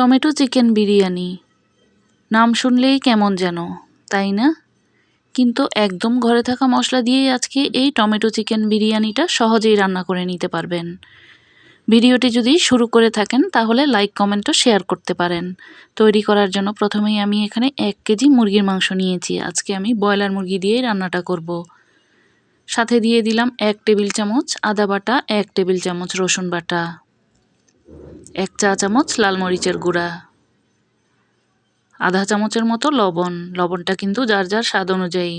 Tomato chicken biryani. নাম শুনলেই কেমন যেন, তাই না? কিন্তু একদম ঘরে থাকা মশলা দিয়েই আজকে এই টমেটো চিকেন বিরিয়ানিটা সহজেই রান্না করে নিতে পারবেন। ভিডিওটি যদি শুরু করে থাকেন, তাহলে লাইক কমেন্টও শেয়ার করতে পারেন। তৈরি করার জন্য প্রথমেই আমি এখানে এক কেজি মুরগির মাংস নিয়েছি। আজকে আমি ব্রয়লার মুরগি দিয়েই রান্নাটা করব। সাথে দিয়ে দিলাম এক টেবিল চামচ আদা বাটা, এক টেবিল চামচ রসুন বাটা। এক চা চামচ লাল মরিচের গুঁড়া, আধা চামচের মতো লবণ। লবণটা কিন্তু যার যার স্বাদ অনুযায়ী।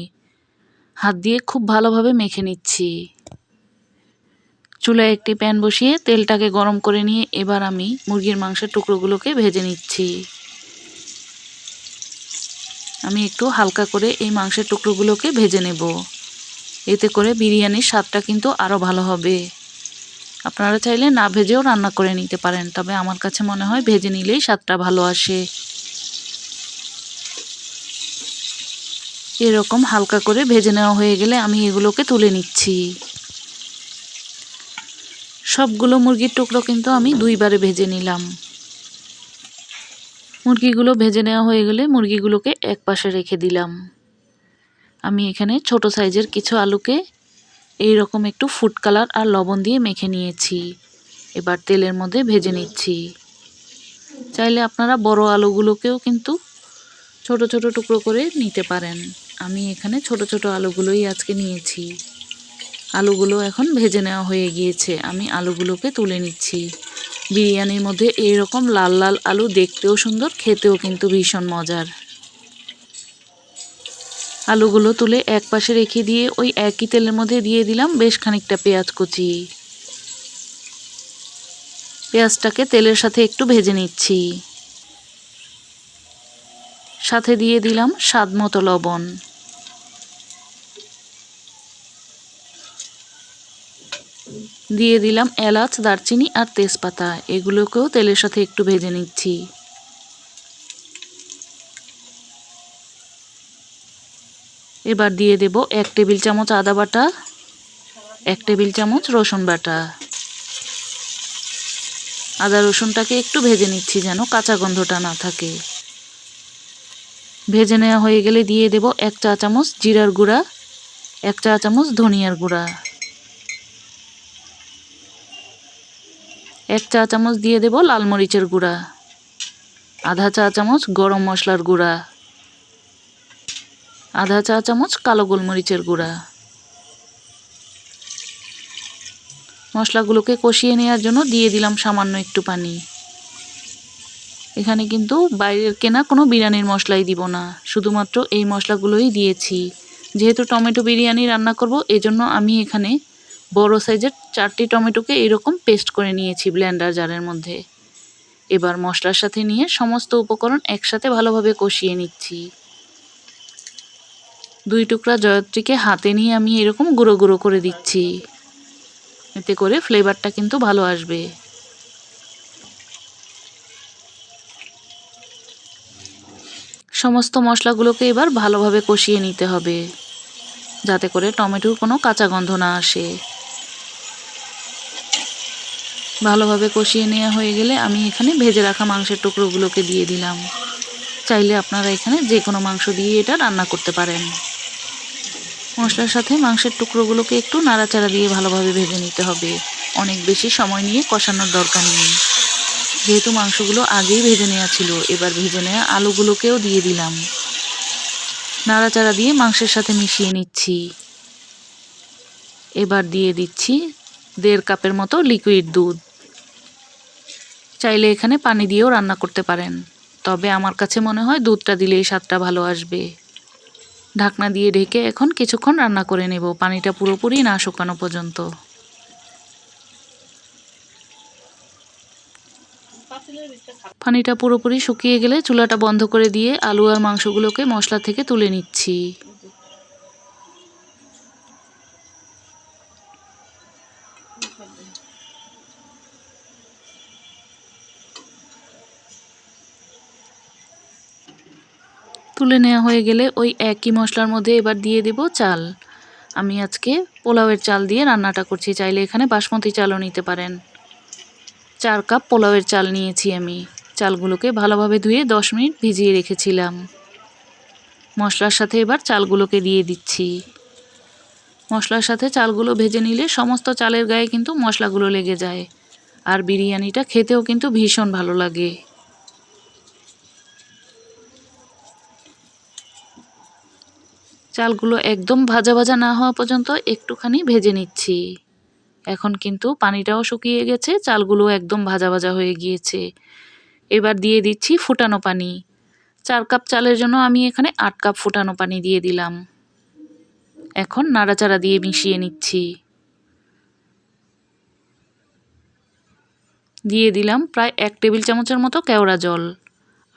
হাত দিয়ে খুব ভালোভাবে মেখে নিচ্ছি। চুলায় একটি প্যান বসিয়ে তেলটাকে গরম করে নিয়ে এবার আমি মুরগির মাংসের টুকরোগুলোকে ভেজে নিচ্ছি। আমি একটু হালকা করে এই মাংসের টুকরোগুলোকে ভেজে নেব। এতে করে বিরিয়ানির স্বাদটা কিন্তু আরও ভালো হবে। আপনারা চাইলে না ভেজেও রান্না করে নিতে পারেন, তবে আমার কাছে মনে হয় ভেজে নিলেই স্বাদটা ভালো আসে। এরকম হালকা করে ভেজে নেওয়া হয়ে গেলে আমি এগুলোকে তুলে নিচ্ছি। সবগুলো মুরগির টুকরো কিন্তু আমি দুইবারে ভেজে নিলাম। মুরগিগুলো ভেজে নেওয়া হয়ে গেলে মুরগিগুলোকে এক পাশে রেখে দিলাম। আমি এখানে ছোট সাইজের কিছু আলুকে এই রকম একটু ফুড কালার আর লবণ দিয়ে মেখে নিয়েছি। এবার তেলের মধ্যে ভেজে নিচ্ছি। চাইলে আপনারা বড় আলুগুলোকেও কিন্তু ছোট ছোট টুকরো করে নিতে পারেন। আমি এখানে ছোট ছোট আলুগুলোই আজকে নিয়েছি। আলুগুলো এখন ভেজে নেওয়া হয়ে গিয়েছে। আমি আলুগুলোকে তুলে নিচ্ছি। বিরিয়ানির মধ্যে এইরকম লাল লাল আলু দেখতেও সুন্দর, খেতেও কিন্তু ভীষণ মজার। আলুগুলো তুলে এক পাশে রেখে দিয়ে ওই একই তেলের মধ্যে দিয়ে দিলাম বেশ খানিকটা পেঁয়াজ কুচি। পেঁয়াজটাকে তেলের সাথে একটু ভেজে নিচ্ছি। সাথে দিয়ে দিলাম স্বাদ মতো লবণ। দিয়ে দিলাম এলাচ, দারচিনি আর তেজপাতা। এগুলোকেও তেলের সাথে একটু ভেজে নিচ্ছি। এবার দিয়ে দেব এক টেবিল চামচ আদা বাটা, এক টেবিল চামচ রসুন বাটা। আদা রসুনটাকে একটু ভেজে নিচ্ছি যেন কাঁচা গন্ধটা না থাকে। ভেজে নেওয়া হয়ে গেলে দিয়ে দেব এক চা চামচ জিরার গুঁড়া, এক চা চামচ ধনিয়ার গুঁড়া। এক চা চামচ দিয়ে দেব লাল মরিচের গুঁড়া, আধা চা চামচ গরম মশলার গুঁড়া। আধা চা চামচ কালো গোলমরিচের গুঁড়া। মশলাগুলোকে কষিয়ে নেওয়ার জন্য দিয়ে দিলাম সামান্য একটু পানি। এখানে কিন্তু বাইরের কেনা কোনো বিরিয়ানির মশলাই দিব না, শুধুমাত্র এই মশলাগুলোই দিয়েছি। যেহেতু টমেটো বিরিয়ানি রান্না করব, এজন্য আমি এখানে বড় সাইজের চারটি টমেটোকে এরকম পেস্ট করে নিয়েছি ব্লেন্ডার জারের মধ্যে। এবার মশলার সাথে নিয়ে সমস্ত উপকরণ একসাথে ভালোভাবে কষিয়ে নিচ্ছি। দুই টুকরা জয়ত্রীকে হাতে নিয়ে আমি এরকম গুঁড়ো গুঁড়ো করে দিচ্ছি। এতে করে ফ্লেভারটা কিন্তু ভালো আসবে। সমস্ত মশলাগুলোকে এবার ভালোভাবে কষিয়ে নিতে হবে, যাতে করে টমেটোর কোনো কাঁচা গন্ধ না আসে। ভালোভাবে কষিয়ে নেওয়া হয়ে গেলে আমি এখানে ভেজে রাখা মাংসের টুকরোগুলোকে দিয়ে দিলাম। চাইলে আপনারা এখানে যে কোনো মাংস দিয়ে এটা রান্না করতে পারেন। মশলার সাথে মাংসের টুকরোগুলোকে একটু নাড়াচাড়া দিয়ে ভালোভাবে ভেজে নিতে হবে। অনেক বেশি সময় নিয়ে কষানোর দরকার নেই। যেহেতু মাংসগুলো আগেই ভেজে নেওয়া ছিল, এবার ভেজে নেওয়া আলুগুলোকেও দিয়ে দিলাম। নাড়াচাড়া দিয়ে মাংসের সাথে মিশিয়ে নিচ্ছি। এবার দিয়ে দিচ্ছি দেড় কাপের মতো লিকুইড দুধ। চাইলে এখানে পানি দিয়েও রান্না করতে পারেন। তবে আমার কাছে মনে হয় দুধটা দিলেই স্বাদটা ভালো আসবে। ঢাকনা দিয়ে ঢেকে এখন কিছুক্ষণ রান্না করে নেব। পানিটা পুরোপুরি না শুকানো পর্যন্ত। পানিটা পুরোপুরি শুকিয়ে গেলে চুলাটা বন্ধ করে দিয়ে আলু আর মাংসগুলোকে মশলা থেকে তুলে নিচ্ছি। তুলে নেওয়া হয়ে গেলে ওই একই মশলার মধ্যে এবার দিয়ে দেব চাল। আমি আজকে পোলাওয়ের চাল দিয়ে রান্নাটা করছি, চাইলে এখানে বাসমতি চালও নিতে পারেন। চার কাপ পোলাওয়ের চাল নিয়েছি আমি। চালগুলোকে ভালোভাবে ধুয়ে দশ মিনিট ভিজিয়ে রেখেছিলাম। মশলার সাথে এবার চালগুলোকে দিয়ে দিচ্ছি। মশলার সাথে চালগুলো ভেজে নিলে সমস্ত চালের গায়ে কিন্তু মশলাগুলো লেগে যায়। আর বিরিয়ানিটা খেতেও কিন্তু ভীষণ ভালো লাগে। চালগুলো একদম ভাজা ভাজা না হওয়া পর্যন্ত একটুখানি ভেজে নিচ্ছি। এখন কিন্তু পানিটাও শুকিয়ে গেছে, চালগুলো একদম ভাজা ভাজা হয়ে গিয়েছে। এবার দিয়ে দিচ্ছি ফুটানো পানি। চার কাপ চালের জন্য আমি এখানে আট কাপ ফুটানো পানি দিয়ে দিলাম। এখন নাড়াচাড়া দিয়ে মিশিয়ে নিচ্ছি। দিয়ে দিলাম প্রায় এক টেবিল চামচের মতো কেওড়া জল।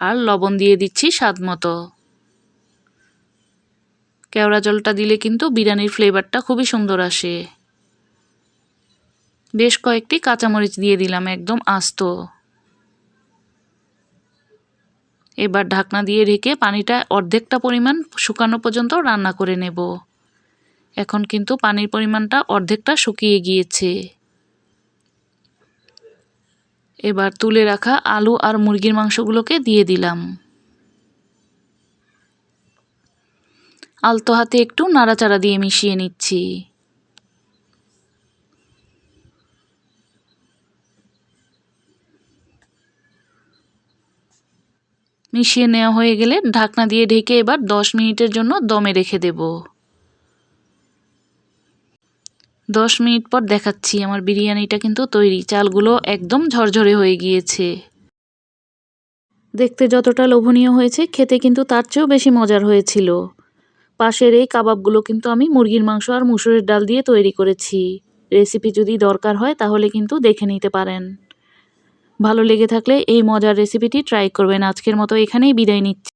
আর লবণ দিয়ে দিচ্ছি স্বাদ মতো। কেওড়া জলটা দিলে কিন্তু বিরিয়ানির ফ্লেভারটা খুবই সুন্দর আসে। বেশ কয়েকটি কাঁচামরিচ দিয়ে দিলাম, একদম আস্ত। এবার ঢাকনা দিয়ে ঢেকে পানিটা অর্ধেকটা পরিমাণ শুকানো পর্যন্ত রান্না করে নেব। এখন কিন্তু পানির পরিমাণটা অর্ধেকটা শুকিয়ে গিয়েছে। এবার তুলে রাখা আলু আর মুরগির মাংসগুলোকে দিয়ে দিলাম। আলতো হাতে একটু নাড়াচাড়া দিয়ে মিশিয়ে নিচ্ছি। মিশিয়ে নেওয়া হয়ে গেলে ঢাকনা দিয়ে ঢেকে এবার দশ মিনিটের জন্য দমে রেখে দেব। দশ মিনিট পর দেখাচ্ছি আমার বিরিয়ানিটা কিন্তু তৈরি, চালগুলো একদম ঝরঝরে হয়ে গিয়েছে। দেখতে যতটা লোভনীয় হয়েছে, খেতে কিন্তু তার চেয়েও বেশি মজার হয়েছিল। পাশের এই কাবাবগুলো কিন্তু আমি মুরগির মাংস আর মুসুরের ডাল দিয়ে তৈরি করেছি। রেসিপি যদি দরকার হয়, তাহলে কিন্তু দেখে নিতে পারেন। ভালো লেগে থাকলে এই মজার রেসিপিটি ট্রাই করবেন। আজকের মতো এখানেই বিদায় নিচ্ছি।